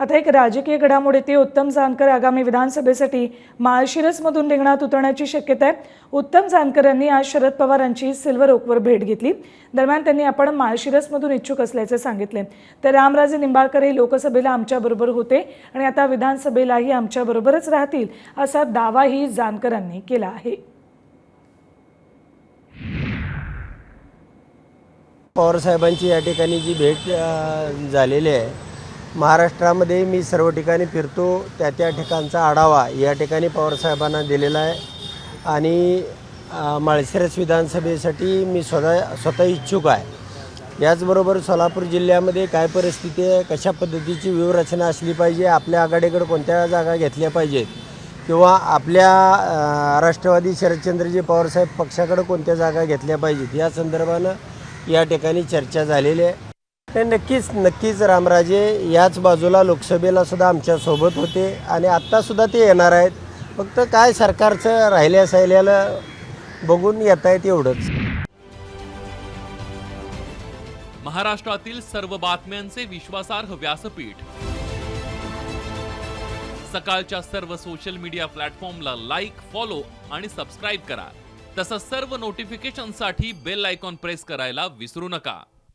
आता एक राजकीय घडामोडी ती उत्तम जानकर आगामी विधानसभेसाठी माळशिरसमधून रिंगणात उतरण्याची शक्यता आहे. उत्तम जानकर यांनी आज शरद पवारांची सिल्वर ओकवर भेट घेतली. दरम्यान त्यांनी आपण माळशिरसमधून इच्छुक असल्याचे सांगितले. तर रामराजे निंबाळकर हे लोकसभेला आमच्याबरोबर होते आणि आता विधानसभेलाही आमच्याबरोबरच राहतील असा दावाही जानकरांनी केला आहे. पवारसाहेबांची या ठिकाणी जी भेट झालेली आहे महाराष्ट्रामध्ये मी सर्व ठिकाणी फिरतो त्या त्या ठिकाणचा आढावा या ठिकाणी पवारसाहेबांना दिलेला आहे. आणि माळशिरस विधानसभेसाठी मी स्वतः स्वतः इच्छुक आहे. याचबरोबर सोलापूर जिल्ह्यामध्ये काय परिस्थिती आहे कशा पद्धतीची व्यूहरचना असली पाहिजे आपल्या आघाडीकडे कोणत्या जागा घेतल्या पाहिजेत किंवा आपल्या राष्ट्रवादी शरदचंद्रजी पवारसाहेब पक्षाकडे कोणत्या जागा घेतल्या पाहिजेत या संदर्भानं या ठिकाणी चर्चा झालेली आहे. ते नक्कीच नक्कीच रामराजे याच बाजूला लोकसभेला सुद्धा आमच्यासोबत होते आणि आत्तासुद्धा ते येणार आहेत. फक्त काय सरकारचं राहिल्या साहिल्याला बघून येत आहेत एवढंच. महाराष्ट्रातील सर्व बातम्यांचे विश्वासार्ह व्यासपीठ. सकाळच्या सर्व सोशल मीडिया प्लॅटफॉर्मला लाईक फॉलो आणि सबस्क्राईब करा. तसंच सर्व नोटिफिकेशनसाठी बेल आयकॉन प्रेस करायला विसरू नका.